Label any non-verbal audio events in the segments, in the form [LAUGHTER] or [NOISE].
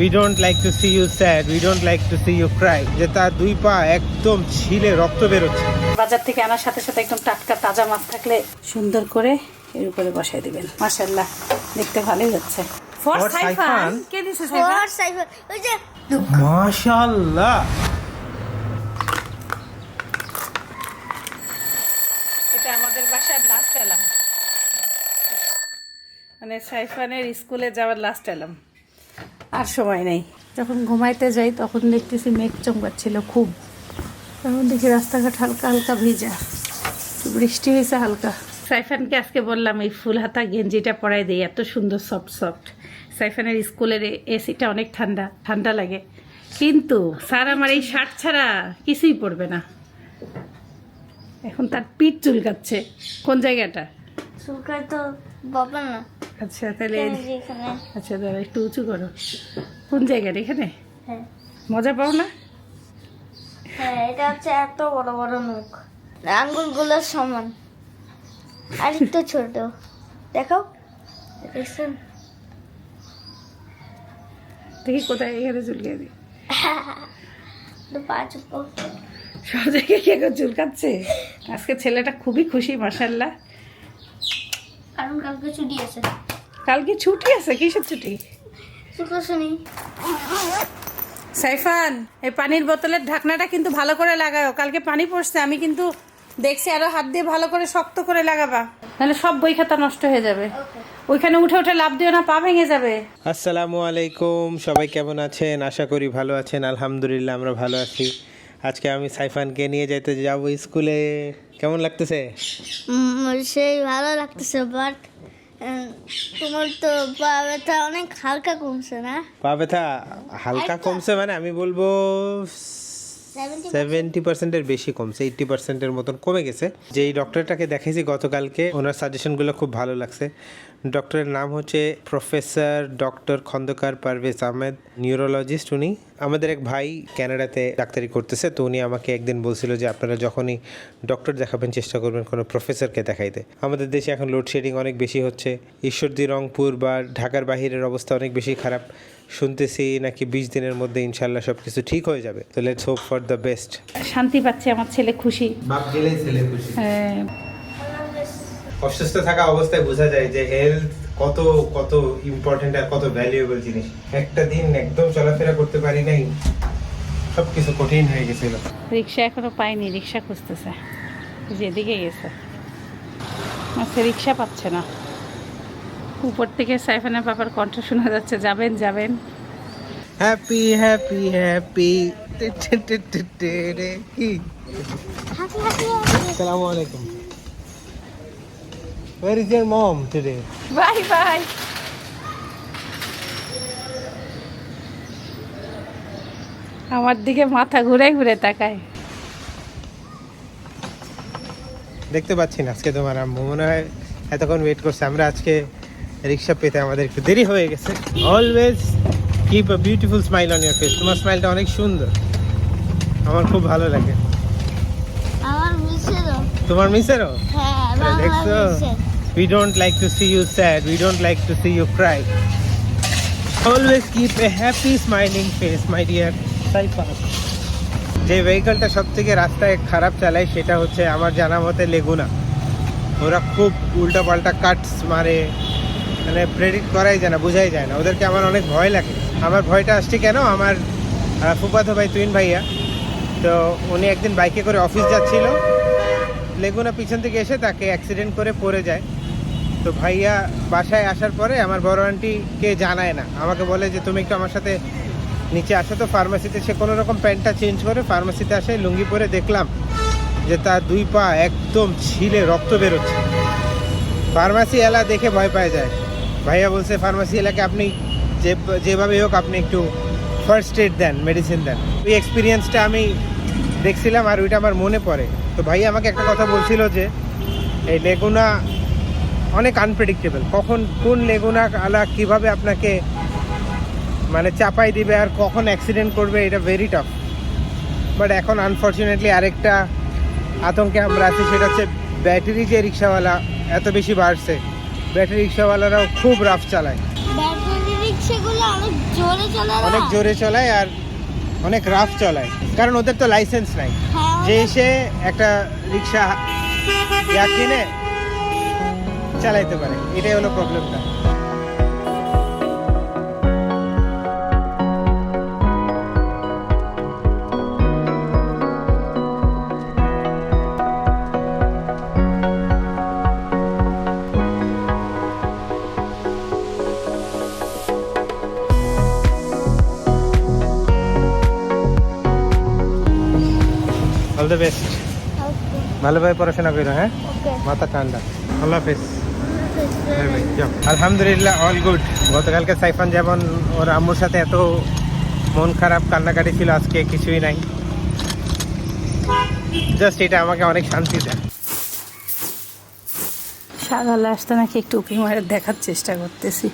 We don't like to see you sad we don't like to see you cry যে তার দুই পা একদম ছিলে রক্ত বেরোচ্ছে। বাজার থেকে আনার সাথে সাথে একদম টাটকা তাজা মাছ থাকলে সুন্দর করে এর উপরে বসাই দিবেন। মাশাল্লাহ দেখতে ভালোই হচ্ছে। ফর সাইফান সাইফান? কে দিছে সাইফান ওর সাইফার ওই যে মাশাআল্লাহ। এটা আমাদের বাসার লাস্ট অ্যালার্ম মানে সাইফানের স্কুলে যাওয়ার লাস্ট অ্যালার্ম আর সময় নেই। যখন ঘুমাইতে যাই তখন দেখতেছি মেঘ চমকাচ্ছিল খুব। তখন দেখি রাস্তাঘাট হালকা হালকা ভিজা। বৃষ্টি হয়েছে হালকা। সাইফানকে আজকে বললাম এই ফুল হাতা গেঞ্জিটা পরাই দিই এত সুন্দর সফট সফট সাইফানের স্কুলের এসিটা অনেক ঠান্ডা ঠান্ডা লাগে। কিন্তু স্যার আমার এই শার্ট ছাড়া কিছুই পরবে না। এখন তার পিঠ চুলকাচ্ছে। কোন জায়গাটা? চুলকায় তো বাবা না। আচ্ছা তাহলে আচ্ছা দাদা একটু উঁচু করো। কোন জায়গাটা এখানে? হ্যাঁ। মজা পাও না? হ্যাঁ এটা হচ্ছে এত বড় বড় মুখ। আঙ্গুলগুলোর সমান। আর একটু ছোট। দেখো দেখছেন? দেখি কোথায় এখানে চুলকে দিই। সব জায়গায় কে চুলকাচ্ছে আজকে ছেলেটা খুবই খুশি মাসাল্লাহ কারণ কালকে ছুটি আছে কালকে ছুটি আছে কিসের ছুটি? শনি সাইফান এই পানির বোতলের ঢাকনাটা কিন্তু ভালো করে লাগাও কালকে পানি পড়ছে আমি কিন্তু দেখছি আরও হাত দিয়ে ভালো করে শক্ত করে লাগাবা। নাহলে সব বই খাতা নষ্ট হয়ে যাবে। ওইখানে উঠে উঠে লাভ দিও না পা ভেঙে যাবে। আসসালামু আলাইকুম সবাই কেমন আছেন? আশা করি ভালো আছেন আলহামদুলিল্লাহ আমরা ভালো আছি। আজকে আমি সাইফানকে নিয়ে যেতে যাব স্কুলে। কেমন লাগতেছে? সেই ভালো লাগতেছে বাট তোমার তো পা ব্যথা অনেক হালকা কমছে না? পা ব্যথা হালকা কমছে মানে আমি বলব সেভেন্টি পার্সেন্টের বেশি কমছে এইটটি পার্সেন্টের মতন কমে গেছে। যেই ডক্টরটাকে দেখেছি গতকালকে ওনার সাজেশনগুলো খুব ভালো লাগছে। ডক্টরের নাম হচ্ছে professor doctor Khandakar Parvez Ahmed neurologist. উনি আমাদের এক ভাই কানাডাতে ডাক্তারি করতেছে তো উনি আমাকে একদিন বলছিল যে আপনারা যখনই ডক্টর দেখাবেন চেষ্টা করবেন কোনো প্রফেসরকে দেখাইতে। আমাদের দেশে এখন লোডশেডিং অনেক বেশি হচ্ছে ঈশ্বরদী রংপুর বা ঢাকার বাহিরের অবস্থা অনেক বেশি খারাপ। শুনতেছি নাকি বিশ দিনের মধ্যে ইনশাল্লাহ সব কিছু ঠিক হয়ে যাবে। তো let's hope for the best শান্তি পাচ্ছে আমার ছেলে খুশি। বাপ গেলেই ছেলে খুশি। হ্যাঁ, অসুস্থ থাকা অবস্থায় বোঝা যায় যে হেলথ কত কত ইম্পর্টেন্ট আর কত ভ্যালুয়েবল জিনিস একটা দিন একদম চলাফেরা করতে পারি নাই সবকিছু কঠিন হয়ে গেছিল রিক্সা এখনও পাইনি রিক্সা খুঁজতেছে যেদিকে গেছে আজকে রিক্সা পাচ্ছে না উপর থেকে সাইফানের পাপার কণ্ঠ শোনা যাচ্ছে যাবেন যাবেন হ্যাপি হ্যাপি হ্যাপি আসসালামু আলাইকুম Where is your mom today? Bye bye আমার দিকে মাথা ঘুরে ঘুরে তাকায়। দেখতে পাচ্ছি না আজকে তোমার আম্মু। মনে হয় এতক্ষণ ওয়েট করছে। আমরা আজকে রিক্সা পেতে আমাদের একটু দেরি হয়ে গেছে। Always keep a beautiful smile on your face তোমার স্মাইলটা অনেক সুন্দর। আমার খুব ভালো লাগে। আমার তো তোমার মিসেরও হ্যাঁ দেখছ। We don't like to see you sad. We don't like to see you cry. Always keep a happy smiling face my dear. যে ভেহিকলটা সব থেকে রাস্তায় খারাপ চালায় সেটা হচ্ছে আমার জানা মতে লেগুনা ওরা খুব উল্টা পাল্টা কাটস মারে। মানে প্রেডিক্ট করাই যায় না বোঝাই যায় না। ওদেরকে আমার অনেক ভয় লাগে। আমার ভয়টা আসছে কেন? আমার ফুফাতো ভাই তুইন ভাইয়া। তো উনি একদিন বাইকে করে অফিস যাচ্ছিল। লেগুনা পিছন থেকে এসে তাকে অ্যাক্সিডেন্ট করে পড়ে যায়। তো ভাইয়া বাসায় আসার পরে আমার বড় আন্টিকে জানায় না। আমাকে বলে যে, তুমি একটু আমার সাথে নিচে আসো। তো ফার্মাসিতে সে কোনো রকম প্যান্টটা চেঞ্জ করে ফার্মাসিতে আসে, লুঙ্গি পরে দেখলাম যে তার দুই পা একদম ছিলে রক্ত বেরোচ্ছে। ফার্মাসি এলা দেখে ভয় পায় যায়। ভাইয়া বলছে ফার্মাসি এলাকে আপনি যে যেভাবে হোক আপনি একটু ফার্স্ট এড দেন মেডিসিন দেন। ওই এক্সপিরিয়েন্সটা আমি দেখছিলাম আর ওইটা আমার মনে পড়ে। তো ভাইয়া আমাকে একটা কথা বলছিল যে, এই লেগুনা অনেক আনপ্রেডিক্টেবল কখন কোন লেগুনা আলা কীভাবে আপনাকে মানে চাপাই দিবে আর কখন অ্যাক্সিডেন্ট করবে এটা ভেরি টাফ বাট এখন আনফর্চুনেটলি আরেকটা আতঙ্কে আমরা আছি সেটা হচ্ছে ব্যাটারি যে রিক্সাওয়ালা এত বেশি বাড়ছে ব্যাটারি রিক্সাওয়ালারাও খুব রাফ চালায়। অনেক জোরে চলায় আর অনেক রাফ চলায়। কারণ ওদের তো লাইসেন্স নাই। হ্যাঁ, যে এসে একটা রিক্সা কিনে চালাইতে পারে। এটাই হলো প্রবলেমটা। অল দ্য বেস্ট ওকে ভালোভাবে পড়াশোনা করো হ্যাঁ? ওকে মাথা ঠান্ডা। আল্লাহ হাফেজ। হ্যাঁ ভাই, যাও। আলহামদুলিল্লাহ অল গুড গতকালকে সাইফান যেমন ওর আম্মুর সাথে এত মন খারাপ কান্নাকাটি ছিল আজকে কিছুই নাই। জাস্ট এটা আমাকে অনেক শান্তি দেয়। সাদা আসতে নাকি একটু উঁকি মারে দেখার চেষ্টা করতেছি।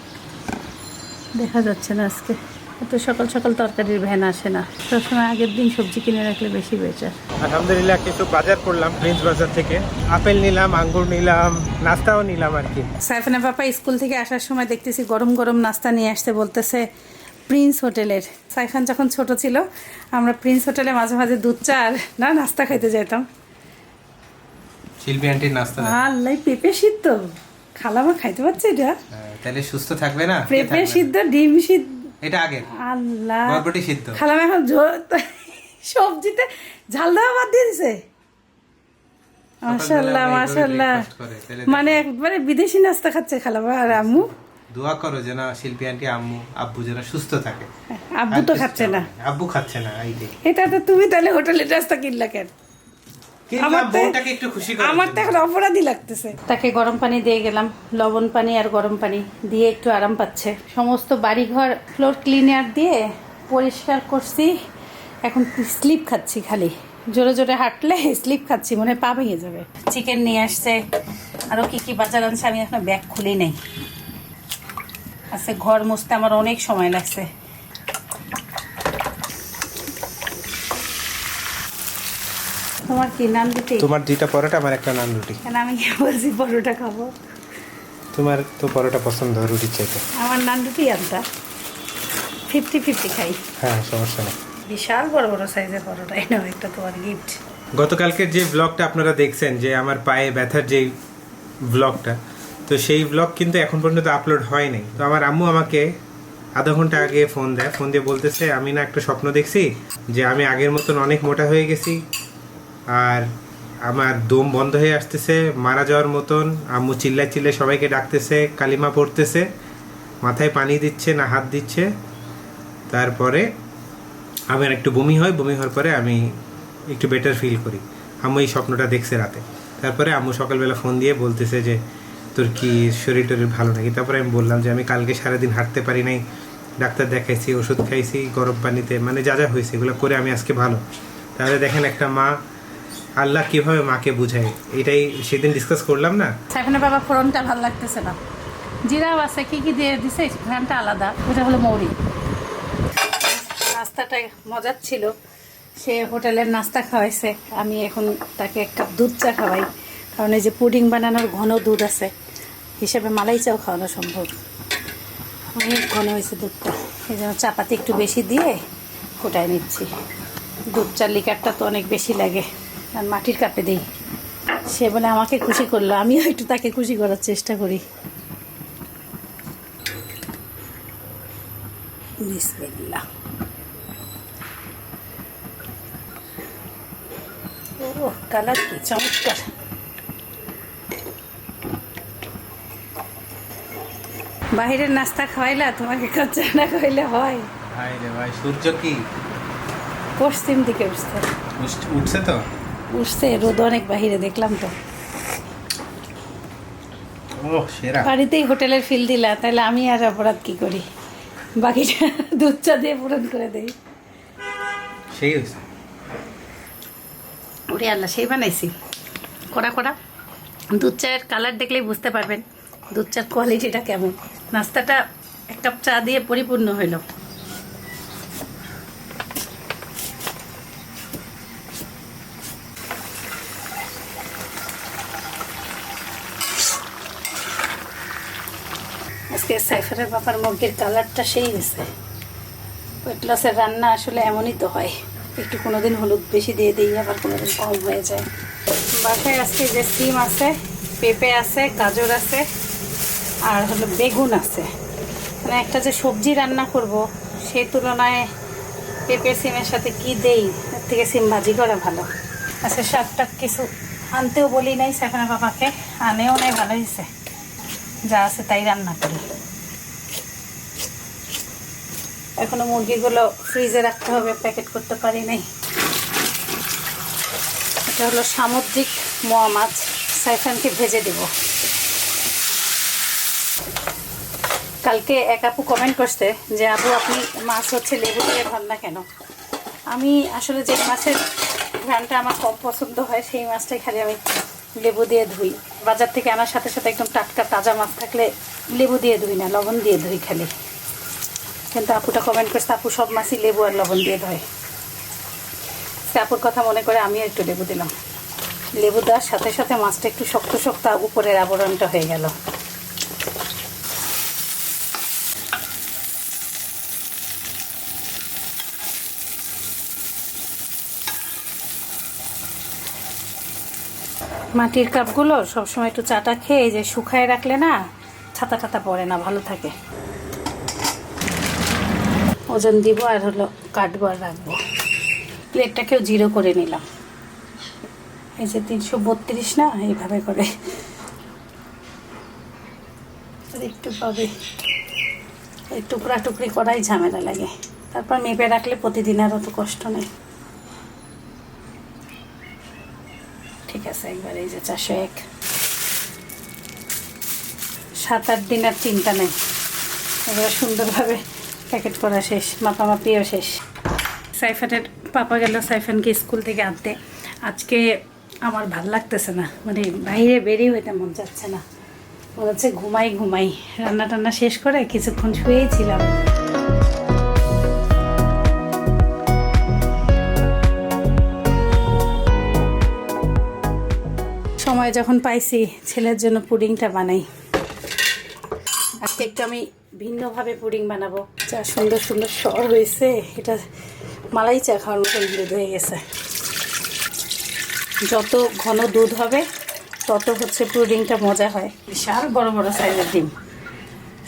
দেখা যাচ্ছে না আজকে। এত সকাল সকাল তরকারির ভ্যান আসে না। সবসময় আগের দিন সবজি কিনে রাখলে বেশি বেচার। আলহামদুলিল্লাহ কিছু বাজার করলাম প্রিন্স বাজার থেকে। আপেল নিলাম আঙ্গুর নিলাম নাস্তাও নিলাম আর কি। সাইফানা পাপা স্কুল থেকে আসার সময় দেখতেছি গরম গরম নাস্তা নিয়ে আসতে বলতেছে প্রিন্স হোটেলের। সাইফান যখন ছোট ছিল আমরা প্রিন্স হোটেলে মাঝে মাঝে দুধ চা আর না নাস্তা খাইতে যেতাম শিল্পী আন্টির নাস্তা আল্লাহ পেঁপে সিদ্ধ। খালামা খাইতে পারছে এটা? তাহলে সুস্থ থাকবে না? পেঁপে সিদ্ধ ডিম সিদ্ধ। এটা আগে আল্লাহ। বরবটি সিদ্ধ। খালাম এখন সবজিতে ঝাল দেওয়া বাদ দিয়ে দিছে। মাশাল্লাহ মাশাল্লাহ। মানে একবারে বিদেশি নাস্তা খাচ্ছে খালামা আর আম্মু। দোয়া করো যেন শিল্পী আন্টি আম্মু আব্বু যেন সুস্থ থাকে। আব্বু তো খাচ্ছে না। আব্বু খাচ্ছে না এটা তো তুমি তাহলে হোটেলে নাস্তা কিনলা কেন? আমার তো- একটু খুশি আমার তো এখন অপরাধী লাগতেছে। তাকে গরম পানি দিয়ে গেলাম লবণ পানি আর গরম পানি দিয়ে একটু আরাম পাচ্ছে। সমস্ত বাড়িঘর ফ্লোর ক্লিনার দিয়ে পরিষ্কার করছি এখন স্লিপ খাচ্ছি খালি। জোরে জোরে হাঁটলে স্লিপ খাচ্ছি মনে হয় পা ভেঙে যাবে। চিকেন নিয়ে আসছে আরও কি কি বাজার আনছে আমি এখন ব্যাগ খুলি নাই। আচ্ছা ঘর মুছতে আমার অনেক সময় লাগছে। তোমার কি নান দিতে তোমার দুইটা পরোটা আমার একটা নান রুটি কেন আমি কি বলছি পরোটা খাব? তোমার তো পরোটা পছন্দ রুটির চাইতে। আমার নান রুটি আনতা। ফিফটি ফিফটি খাই। হ্যাঁ সমস্যা নেই। বিশাল বড় বড় সাইজের পরোটা এনাও একটা তোমার গিফট গতকালকের যে ব্লগটা আপনারা দেখছেন যে আমার পায়ে ব্যথার যে ব্লগটা তো সেই ব্লগ কিন্তু এখন পর্যন্ত আপলোড হয়নি তো আমার আম্মু আমাকে আধা ঘণ্টা আগে ফোন দেয়। ফোন দিয়ে বলতেছে আমি না একটা স্বপ্ন দেখছি যে আমি আগের মতন অনেক মোটা হয়ে গেছি আর আমার দম বন্ধ হয়ে আসতেছে, মারা যাওয়ার মতন। আম্মু চিল্লায় চিল্লায় সবাইকে ডাকতেছে, কালিমা পড়তেছে, মাথায় পানি দিচ্ছে না, হাত দিচ্ছে। তারপরে আমার একটু বমি হয়, বমি হওয়ার পরে আমি একটু বেটার ফিল করি। আম্মু এই স্বপ্নটা দেখছে রাতে। তারপরে আম্মু সকালবেলা ফোন দিয়ে বলতেছে যে, তোর কি শরীর টরীর ভালো নাকি? তারপরে আমি বললাম যে, আমি কালকে সারাদিন হাঁটতে পারি নাই, ডাক্তার দেখাইছি, ওষুধ খাইছি, গরম পানিতে মানে যা যা হয়েছে, এগুলো করে আমি আজকে ভালো। তাহলে দেখেন একটা মা আল্লাহ কীভাবে মাকে বুঝায়? এটাই সেদিন ডিসকাস করলাম না? সাইফানের বাবা ফোড়নটা ভালো লাগতেছে না। জিরাও আছে, কি কি দিয়ে দিছে ঘ্রানটা আলাদা। ওটা হলো মৌরি। নাস্তাটা মজার ছিল। সে হোটেলের নাস্তা খাওয়াইছে। আমি এখন তাকে এক কাপ দুধ চা খাওয়াই। কারণ এই যে পুডিং বানানোর ঘন দুধ আছে, হিসেবে মালাই চাও খাওয়ানো সম্ভব। অনেক ঘন হয়েছে দুধটা। এই জন্য চাপাতি একটু বেশি দিয়ে ফোটায় নিচ্ছি। দুধ চার লিকারটা তো অনেক বেশি লাগে। আর মাটির কাপে দেই। সে বলে আমাকে খুশি করল আমিও একটু তাকে খুশি করার চেষ্টা করি। বিসমিল্লাহ। ও কালার কি? চমৎকার। বাহিরের নাস্তা খাওয়াইলা? তোমাকে কাঁচা না খাইলে হয় ভাই রে ভাই সূর্য কি? পশ্চিম দিকে উঠছে। উঠছে তো? উঠছে রোদ অনেক বাহিরে দেখলাম তো। বাড়িতেই হোটেলের ফিল দিলা তাহলে আমি আর অপরাধ কি করি? বাকিটা [LAUGHS] দুধ চা দিয়ে পূরণ করে দেই। সেই ওরে আল্লাহ সেই বানাইছি। কড়া কড়া। দুধ চায়ের কালার দেখলেই বুঝতে পারবেন দুধ চার কোয়ালিটিটা কেমন। নাস্তাটা এক কাপ চা দিয়ে পরিপূর্ণ হইল। সাইফারের বাবার মুরগির কালারটা সেই গেছে। ওয়েট লসের রান্না আসলে এমনই তো হয়। একটু কোনোদিন হলুদ বেশি দিয়ে দিই, আবার কোনোদিন কম হয়ে যায়। বাসায় আজকে যে সিম আছে, পেঁপে আছে, গাজর আছে, আর হলো বেগুন আছে। মানে একটা যে সবজি রান্না করব সেই তুলনায় পেঁপে সিমের সাথে কি দেই, এর থেকে সিম ভাজি করা ভালো। আচ্ছা শাকটা কিছু আনতেও বলি নাই, সেখানে বাবাকে আনেও নাই, ভালো হয়েছে। যা আছে তাই রান্না করি। এখনও মুরগিগুলো ফ্রিজে রাখতে হবে, প্যাকেট করতে পারি নাই। এটা হলো সামুদ্রিক মোয়া মাছ, সাইফানকে ভেজে দেব। কালকে এক আপু কমেন্ট করছে যে আপু আপনি মাছ হচ্ছে লেবু দিয়ে ভান না কেন? আমি আসলে যে মাছের ঘ্রানটা আমার কম পছন্দ হয়, সেই মাছটাই খালি আমি লেবু দিয়ে ধুই। বাজার থেকে আনার সাথে সাথে একদম টাটকা তাজা মাছ থাকলে লেবু দিয়ে ধুই না, লবণ দিয়ে ধুই খালি। কিন্তু আপুটা কমেন্ট করছে, আপু সব মাছই লেবু আর লবণ দিয়ে ধয়। আপুর কথা মনে করে আমিও একটু লেবু দিলাম। লেবু দেওয়ার সাথে সাথে মাছটা একটু শক্ত শক্ত উপরের আবরণটা হয়ে গেল। মাটির কাপগুলো সবসময় একটু চাটা খেয়ে যে শুকায় রাখলে না ছাতা টাতা পড়ে না, ভালো থাকে। ওজন দিব আর হলো কাটবো আর রাখব। প্লেটটাকেও জিরো করে নিলাম। এই যে তিনশো বত্রিশ না, এইভাবে করে। একটু পাবে। এই টুকরা টুকরি করাই ঝামেলা লাগে। তারপর মেপে রাখলে প্রতিদিন আর অত কষ্ট নেই। ঠিক আছে একবার এই যে চারশো এক। সাত আট দিন আর চিন্তা নেই। এবার সুন্দরভাবে প্যাকেট করা শেষ, মাপামাপিও শেষ। সাইফানের পাপা গেল সাইফানকে স্কুল থেকে আনতে। আজকে আমার ভালো লাগতেছে না মানে বাইরে বেরিয়ে হইতে মন যাচ্ছে না। মনে হচ্ছে ঘুমাই ঘুমাই। রান্না টান্না শেষ করে কিছুক্ষণ শুয়েই ছিলাম। সময় যখন পাইছি, ছেলের জন্য পুডিংটা বানাই। আজকে একটু আমি ভিন্নভাবে পুডিং বানাবো। যা সুন্দর সুন্দর স্বর হয়েছে। এটা মালাই চা খাওয়ার মতন দুধ হয়ে গেছে। যত ঘন দুধ হবে, তত হচ্ছে পুডিংটা মজা হয়। বিশাল বড় বড় সাইজের ডিম।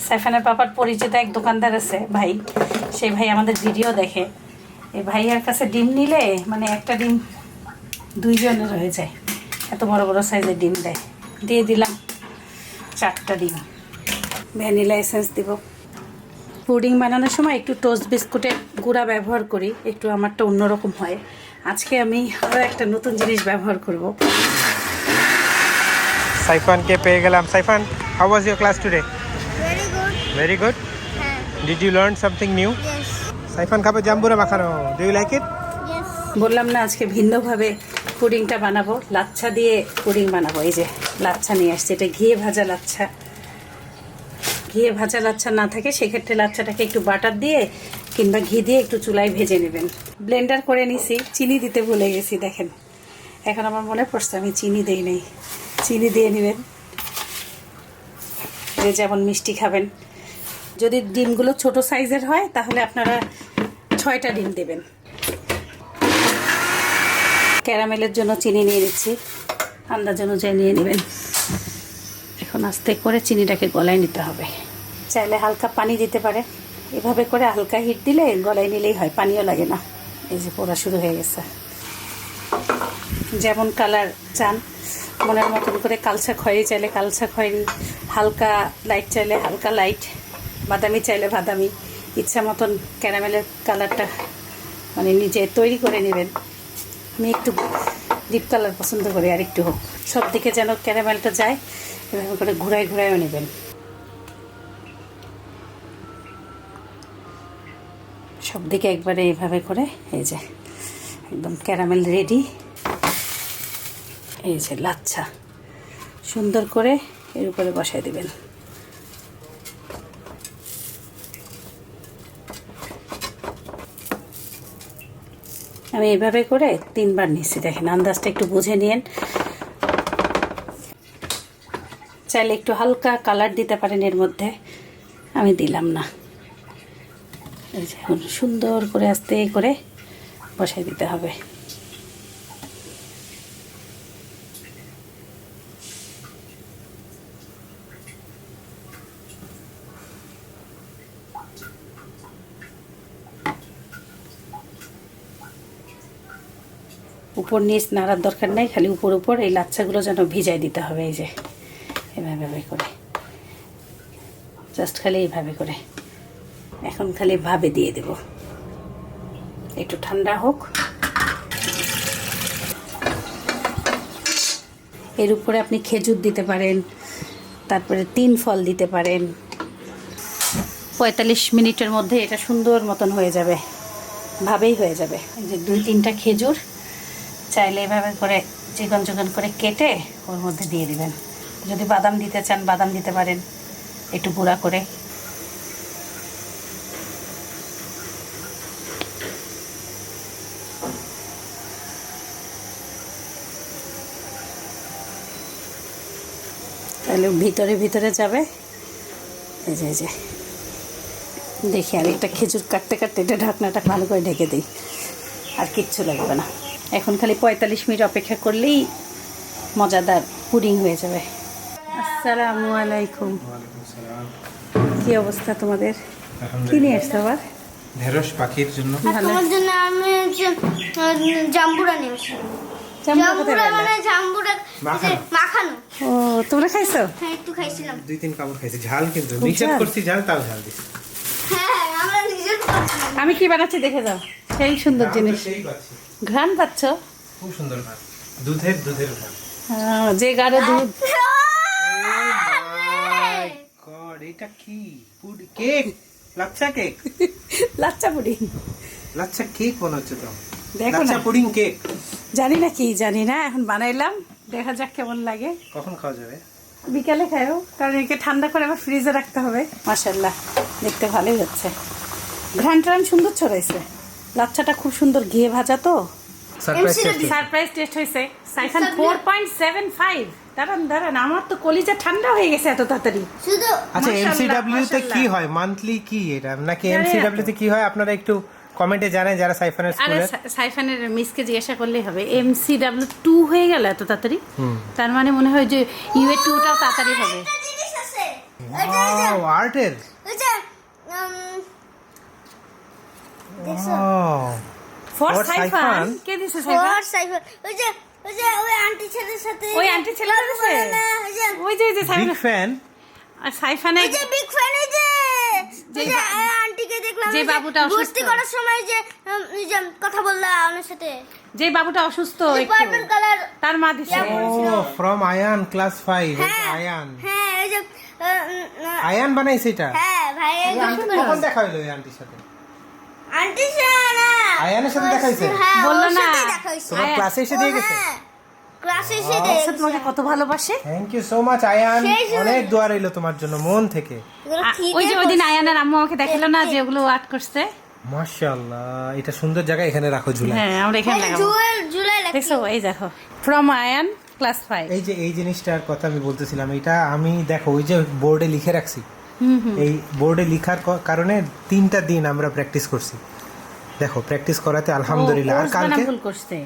সাইফানের পাপার পরিচিত এক দোকানদার আছে, ভাই। সেই ভাই আমাদের ভিডিও দেখে। এই ভাইয়ার কাছে ডিম নিলে মানে একটা ডিম দুইজনের হয়ে যায়। এত বড় বড় সাইজের ডিম দেয়। দিয়ে দিলাম চারটা ডিম। ভ্যানিলা এসেন্স দিব। পুডিং বানানোর সময় একটু টোস্ট বিস্কুটের গুঁড়া ব্যবহার করি একটু আমারটা অন্যরকম হয়। আজকে আমি আরও একটা নতুন জিনিস ব্যবহার করব। সাইফানকে পেয়ে গেলাম। Saifan how was your class today very good very good হ্যাঁ। Did you learn something new Saifan খাবে জাম্বুরা মাখানো। ডু ইউ লাইক ইট বললাম না আজকে ভিন্নভাবে পুডিংটা বানাবো। লাচ্ছা দিয়ে পুডিং বানাবো। এই যে লাচ্ছা নিয়ে আসছে। এটা ঘিয়ে ভাজা লাচ্ছা। ঘিয়ে ভাজা লাচ্ছা না থাকে, সেক্ষেত্রে লাচ্ছাটাকে একটু বাটার দিয়ে কিংবা ঘি দিয়ে একটু চুলায় ভেজে নেবেন। ব্লেন্ডার করে নিছি, চিনি দিতে ভুলে গেছি, দেখেন। এখন আমার মনে পড়ছে, আমি চিনি দেই নাই। চিনি দিয়ে নেবেন। যে যেমন মিষ্টি খাবেন। যদি ডিমগুলো ছোট সাইজের হয়, তাহলে আপনারা ছয়টা ডিম দেবেন। ক্যারামেলের জন্য চিনি নিয়ে নিচ্ছি। আন্দাজ অনুযায়ী নিয়ে নেবেন। এখন আস্তে করে চিনিটাকে গলায় নিতে হবে। চাইলে হালকা পানি দিতে পারে। এভাবে করে হালকা হিট দিলে গলায় নিলেই হয়, পানিও লাগে না। এই যে পোড়া শুরু হয়ে গেছে। যেমন কালার চান, মনের মতন করে কালচা খয়েরি চাইলে কালচা খয়েরি, হালকা লাইট চাইলে হালকা লাইট বাদামি চাইলে বাদামি। ইচ্ছা মতন ক্যারামেলের কালারটা মানে নিজে তৈরি করে নেবেন। আমি একটু ডিপ কালার পছন্দ করি আর একটু হোক। সব দিকে যেন ক্যারামেলটা যায়, এভাবে করে ঘুরাই ঘুরাইও নেবেন। সব দিকে একবারে এইভাবে করে, এই যে, একদম ক্যারামেল রেডি। এই যে লাচ্ছা, সুন্দর করে এর উপরে বসাই দেবেন। আমি এভাবে করে তিনবার নিচ্ছি, দেখেন, আন্দাজটা একটু বুঝে নিন চাইলে একটু হালকা কালার দিতে পারেন এর মধ্যে, আমি দিলাম না। এই যে এখন সুন্দর করে আস্তে করে বসাই দিতে হবে। উপর নিচ নাড়ার দরকার নেই, খালি উপর উপর এই লাচ্ছাগুলো যেন ভিজাই দিতে হবে এই যে। এভাবে করে। জাস্ট খালি এইভাবে করে। এখন খালি ভাবে দিয়ে দেব। একটু ঠান্ডা হোক। এর উপরে আপনি খেজুর দিতে পারেন, তারপরে তিন ফল দিতে পারেন। পঁয়তাল্লিশ মিনিটের মধ্যে এটা সুন্দর মতন হয়ে যাবে, ভাবেই হয়ে যাবে। যে দুই তিনটা খেজুর, চাইলে এভাবে করে চিকন চিকন করে কেটে ওর মধ্যে দিয়ে দিবেন। যদি বাদাম দিতে চান, বাদাম দিতে পারেন, একটু গুঁড়া করে। তাহলে ভিতরে ভিতরে যাবে? এই যে এই যে। দেখি আর একটা খেজুর কাটতে কাটতে এটা ঢাকনাটা ভালো করে ঢেকে দিই। আর কিচ্ছু লাগবে না। এখন খালি পঁয়তাল্লিশ মিনিট অপেক্ষা করলেই মজাদার পুডিং হয়ে যাবে। আসসালামু আলাইকুম। কি অবস্থা তোমাদের? কি নিয়ে এসছো আবার? ঢেঁড়স পাখির জন্য। তোমার আমি জাম্বুরা নিয়ে আসি মানে জাম্বুরা মাখানো। যে মাখানো। ও তোমরা খাইছো? হ্যাঁ একটু খাইছিলাম। দুই তিন কামড় খাইছি ঝাল কিন্তু। খুব করছি ঝাল তাও ঝাল দিছি। হ্যাঁ খাচ্ছিলাম আমি কি বানাচ্ছি দেখে যাও। সেই সুন্দর জিনিস। সেই পাচ্ছি। ঘ্রাণ পাচ্ছ? খুব সুন্দর ভাত দুধের দুধের ভাত যে গাঢ় দুধ। গড এটা কি? পুড- cake? Lachha cake? [LAUGHS] Lachha pudding. Lachha cake মনে হচ্ছে তো। দেখো না। পুডিং কেক জানি না কি জানি না এখন বানাইলাম। দেখা যাক কেমন লাগে। কখন খাওয়া যাবে? বিকালে খাইও কারণ একে ঠান্ডা করে আবার ফ্রিজে রাখতে হবে। মাসাল্লাহ দেখতে ভালোই হচ্ছে। ঘ্রান ট্রান সুন্দর ছড়াইছে। লাচ্ছাটা খুব সুন্দর ঘিয়ে ভাজা তো। সারপ্রাইজ টেস্ট হয়েছে। সাইফান ফোর পয়েন্ট সেভেন ফাইভ দাঁড়ান দাঁড়ান আমার তো কলিজা ঠান্ডা হয়ে গেছে এত তাড়াতাড়ি। শুধু আচ্ছা এমসিডব্লিউ তে কি হয়? মান্থলি কি এটা? নাকি এমসিডব্লিউ তে কি হয়? আপনারা একটু কমেন্টে জানান যারা সাইফানের আরে স্কুলের। সা- সাইফানের মিসকে জিজ্ঞাসা করলেই হবে। এম সি ডাব্লিউ টু হয়ে গেল এত তাড়াতাড়ি? তার মানে মনে হয় যে ইউএ টুটাও তাড়াতাড়ি হবে। একটা জিনিস আছে ওইটা ওই যে- ওয়াও আর্টের ওই উম, দেখছ? For For Saifan Saifan? কে দিছে সাইফান ফোর সাইফার ওই যে ওই যে ওই আন্টি ছেলের সাথে। ওই আন্টি ছেলে গল্প দিছে? করে না, ওই যে ওই যে ওই যে বিগ ফ্যান আর সাইফানের ওই যে বিগ ফ্যান ওই যে। যে ওই যে বা- এই আন্টিকে দেখলাম যে বাবুটা অসুস্থ। করার সময় যে কথা বললা ওনার সাথে। যে বাবুটা অসুস্থ একটু। তার মা দিছে। ও ফ্রম আয়ান ক্লাস 5 হ্যাঁ আয়ান হ্যাঁ ওই যে উম, আহ, আয়ান বানাইছে এটা? হ্যাঁ ভাই কখন দেখা হলো আন্টির সাথে? আন্টি না আয়ানের সাথে দেখাইছে? হ্যাঁ বলল না। তোমার ক্লাসে এসে দিয়ে গেছে? হ্যাঁ, ক্লাসে এসে আচ্ছা, তোমাকে কত ভালোবাসে? Thank you so much Ayaan অনেক দোয়া রইল তোমার জন্য মন থেকে। ওই যে ওই দিন করছে। আয়ানের আম্মু আমাকে দেখাল না যে ওগুলো আর্ট করছে। মাশাআল্লাহ এটা সুন্দর জায়গা এখানে রাখো ঝুলা হ্যাঁ আমরা এখানে লাগাবো। জুয়েল জুলাই লাগছে। দেখছ এই দেখো ফ্রম আয়ান ক্লাস ফাইভ এই যে এই জিনিসটার কথা আমি বলতেছিলাম এটা আমি দেখো ওই যে বোর্ডে লিখে রাখছি। এই বোর্ডে লিখার কারণে তিনটা দিন আমরা প্র্যাকটিস করছি। দেখো প্র্যাকটিস করাতে আলহামদুলিল্লাহ। আর কালকে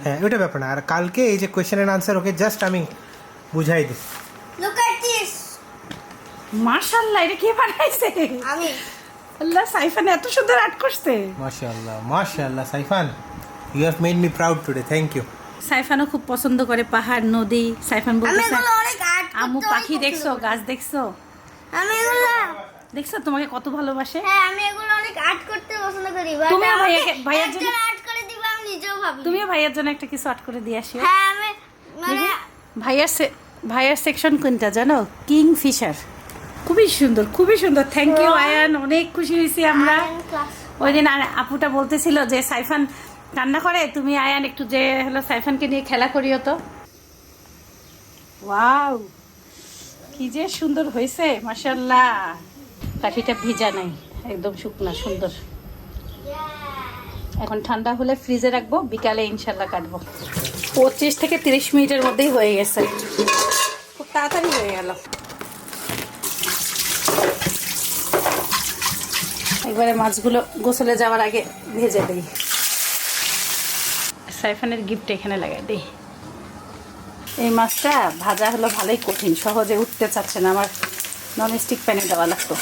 হ্যাঁ ওইটা ব্যাপার না। আর কালকে এই যে কোয়েশ্চেন এর আনসার ওকে জাস্ট আমি বুঝাই দিই। Look at this. মাশাআল্লাহ এটা কে বানাইছে? আমি। আল্লাহ সাইফান এত সুন্দর আর্ট করছে। মাশাআল্লাহ মাশাআল্লাহ Saifan you have made me proud today thank you সাইফানও খুব পছন্দ করে পাহাড় নদী সাইফান আমি বলতেছে অনেক আর্ট আম্মু পাখি দেখছ গাছ দেখছ? আমি দেখছ তোমাকে কত ভালোবাসে? হ্যাঁ আমি এগুলো অনেক আর্ট করতে পছন্দ করি তুমিও ভাইয়াকে- ভাইয়ার জন্য- আর্ট করে দিবে আমি নিজেও ভাবি। তুমিও ভাইয়ার জন্য একটা কিছু আর্ট করে দিয়ে আসিও। হ্যাঁ আমি মানে ভাইয়ার সে- ভাইয়ার সেকশন কোনটা জানো? কিং ফিশার খুবই সুন্দর খুবই সুন্দর। থ্যাংক ইউ আয়ান অনেক খুশি হয়েছি আমরা। ওই দিন আর আপুটা বলতেছিল যে সাইফান কান্না করে তুমি আয়ান একটু যে হলো সাইফানকে নিয়ে খেলা করিও তো। ওয়াও কি যে সুন্দর হয়েছে মাশাল্লাহ কাঠিটা ভিজা নাই, একদম শুকনা, সুন্দর। এখন ঠান্ডা হলে ফ্রিজে রাখব, বিকালে ইনশাল্লাহ কাটবো। পঁচিশ থেকে তিরিশ মিনিটের মধ্যেই হয়ে গেছে। খুব তাড়াতাড়ি হয়ে গেল। একবারে মাছগুলো গোসলে যাওয়ার আগে ভেজে দিই। সাইফানের গিফট এখানে লাগাই দিই। এই মাছটা ভাজা হলো ভালোই কঠিন, সহজে উঠতে চাচ্ছে না আমার। ননস্টিক প্যানে দেওয়া লাগতো।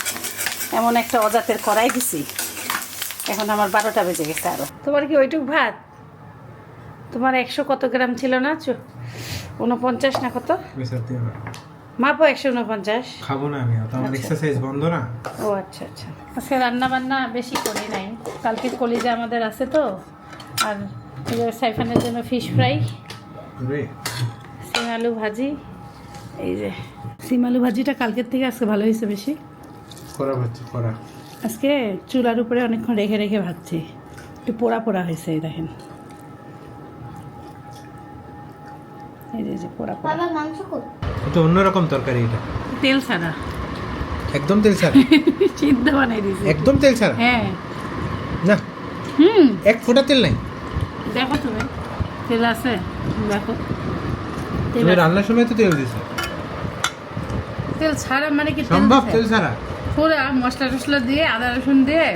এমন একটা অজাতের কড়াই দিছি। এখন আমার বারোটা বেজে গেছে আরও। তোমার কি ওইটুক ভাত? তোমার একশো কত গ্রাম ছিল না? চো- উনপঞ্চাশ না কত? মাপো একশো উনপঞ্চাশ খাব না আমি আমার আচ্ছা। এক্সারসাইজ বন্ধ না। ও আচ্ছা আচ্ছা। আজকে রান্না বান্না বেশি করি নাই। কালকে কলিজা আমাদের আছে তো আর সাইফানের জন্য ফিশ ফ্রাই সিম আলু ভাজি। এই যে সিম আলু ভাজিটা কালকের থেকে আজকে ভালো হয়েছে বেশি। করা হচ্ছে করা। আজকে চুলার উপরে অনেকক্ষণ রেখে রেখে ভাজছি। একটু পোড়া পোড়া হয়েছে এই দেখেন। এই যে যে পোড়া পোড়া। বাবা মাংস এটা অন্যরকম তরকারি এটা। তেল ছাড়া। একদম তেল ছাড়া? [LAUGHS] সিদ্ধ বানাই দিয়েছি। একদম তেল ছাড়া? হ্যাঁ। না? হুম। এক ফোঁটা তেল নাই? দেখো তুমি। তেল আছে? দেখো। তেল তুমি রান্নার সময় তো তেল দিছো তেল ছাড়া মানে কি তেল সম্ভব তেল ছাড়া? পুরা মশলা টসলা দিয়ে আদা রসুন দিয়ে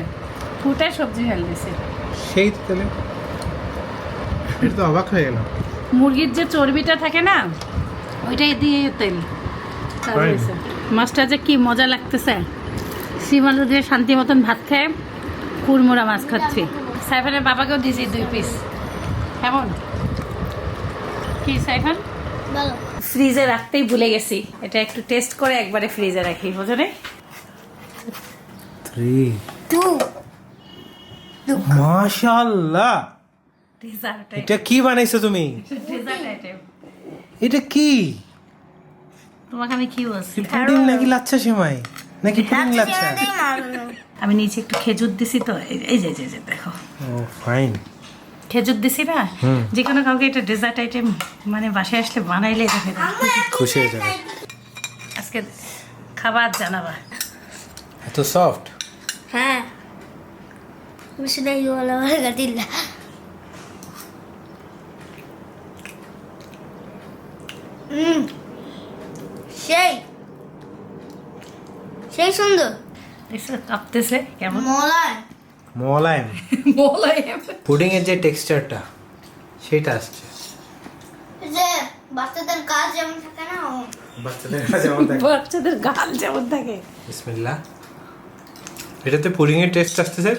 ফুটে সবজি ঢাল দিছে সেই তেলে? এটা তো অবাক হয়ে গেলাম। মুরগির যে চর্বিটা থাকে না ওইটাই দিয়ে তেল। মাছটা যে কি মজা লাগতেছে। শিম আলু দিয়ে শান্তি মতন ভাত খেয়ে কুড়মুড়া মাছ খাচ্ছি। সাইফানের বাবাকেও দিয়েছি দুই পিস কেমন? কি সাইফান? বলো ফ্রিজে রাখতেই ভুলে গেছি। এটা একটু টেস্ট করে একবারে ফ্রিজে রাখি বোঝো নে থ্রি টু মাশাআল্লাহ। এটা কি বানাইছো তুমি? এটা কি? তোমাকে আমি কি বলছি? পুডিং নাকি লাচ্ছা সেমাই? নাকি পুডিং লাচ্ছা আমি নিচে একটু খেজুর দিছি তো এই- যে যে দেখো। ও ফাইন খেজুর দিছি না যে কোনো কাউকে এটা ডেজার্ট আইটেম মানে বাসায় আসলে বানাইলে খেতে খুশি হয়ে যাবে। আজকে খাবার জানাবা। এত সফট হ্যাঁ। হুম সেই। সেই সুন্দর। দেখছ কাঁপতেছে কেমন? মলায়। মোলায়েম [LAUGHS] মোলায়েম পুডিং এর যে টেক্সচারটা সেটা আসছে। যে বাচ্চাদের কাজ যেমন থাকে না বাচ্চাদের কাছে যেমন থাকে। [LAUGHS] বাচ্চাদের গাল যেমন থাকে। বিসমিল্লাহ। এটাতে পুডিং এর টেস্ট আসতেছে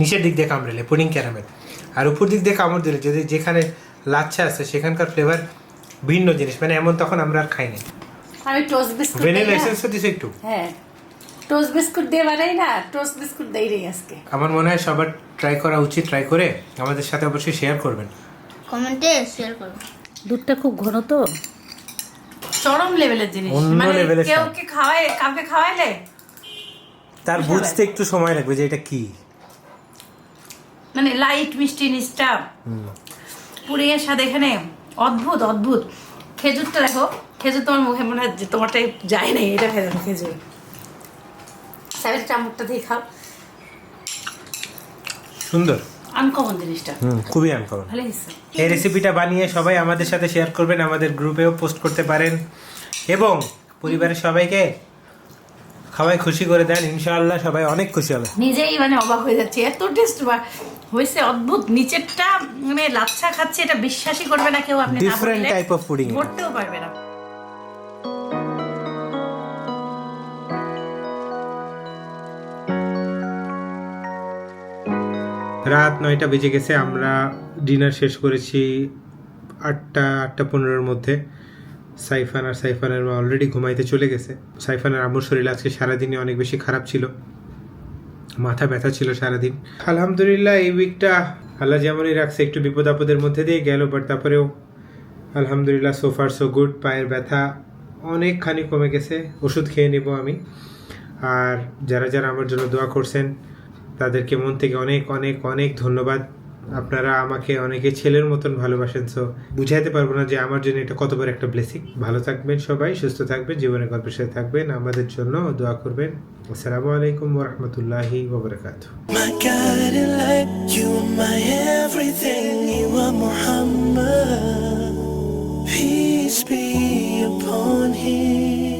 নিচের দিক দিয়ে কামড়েলে পুডিং ক্যারামেল। আর উপর দিক দিয়ে কামড় দিলে যদি যেখানে লাচ্ছা আছে সেখানকার ফ্লেভার ভিন্ন জিনিস। মানে এমন তখন আমরা আর খাই না আমি টোস্ট বিস্কুট ভ্যানিলা। এসেন্সও দিছে একটু। হ্যাঁ। টোস্ট বিস্কুট দিয়ে বানাই না টোস্ট বিস্কুট দেই রে আজকে। আমার মনে হয় সবার ট্রাই করা উচিত ট্রাই করে আমাদের সাথে অবশ্যই শেয়ার করবেন। কমেন্টে শেয়ার করো দুধটা খুব ঘন তো। চরম লেভেলের জিনিস। অন্য মানে কেউ কি খাওয়ায় কাউকে খাওয়াইলে? তার বুঝতে একটু সময় লাগবে যে এটা কি। মানে লাইট মিষ্টি নিষ্ঠা। পুরিয়ের স্বাদ এখানে অদ্ভুত অদ্ভুত। খেজুরটা দেখো খেজুর তোমার মুখে মনে হয় যে তোমারটাই যায় নাই এটা খেজুর খেজুর। সাইড চামচটা দিয়ে খাও। সুন্দর। আনকমন জিনিসটা। হুম খুবই আনকমন ভালো হয়েছে। এই রেসিপিটা বানিয়ে সবাই আমাদের সাথে শেয়ার করবেন আমাদের গ্রুপেও পোস্ট করতে পারেন। এবং পরিবারের সবাইকে খাওয়াই খুশি করে দেন ইনশাআল্লাহ সবাই অনেক খুশি হবে। নিজেই মানে অবাক হয়ে যাচ্ছে এত টেস্ট হয়েছে অদ্ভুত নিচেরটা মানে লাচ্ছা খাচ্ছে এটা বিশ্বাসই করবে না কেউ আপনি ডিফারেন্ট টাইপ অফ পুডিং ধরতেও পারবে না। রাত নয়টা বেজে গেছে, আমরা ডিনার শেষ করেছি আটটা আটটা পনেরোর মধ্যে। সাইফান আর সাইফানের মা অলরেডি ঘুমাইতে চলে গেছে। সাইফানের আম্মুর শরীর আজকে সারাদিনে অনেক বেশি খারাপ ছিল। মাথা ব্যথা ছিল সারাদিন। আলহামদুলিল্লাহ, এই উইকটা আল্লাহ যেমনই রাখছে, একটু বিপদ আপদের মধ্যে দিয়ে গেল বাট তারপরেও আলহামদুলিল্লাহ সোফার সো গুড পায়ের ব্যথা অনেকখানি কমে গেছে, ওষুধ খেয়ে নেব আমি। আর যারা যারা আমার জন্য দোয়া করছেন তাদেরকে মন থেকে অনেক অনেক অনেক ধন্যবাদ। আপনারা আমাকে অনেকে ছেলের মতন ভালোবাসেন সো বুঝাইতে পারব না যে আমার জন্য এটা কত বড় একটা ব্লেসিং ভালো থাকবেন সবাই, সুস্থ থাকবেন জীবনে গল্পের সাথে থাকবেন। আমাদের জন্য দোয়া করবেন। আসসালামু আলাইকুম ওরহমতুল্লাহি Muhammad. Peace be upon him.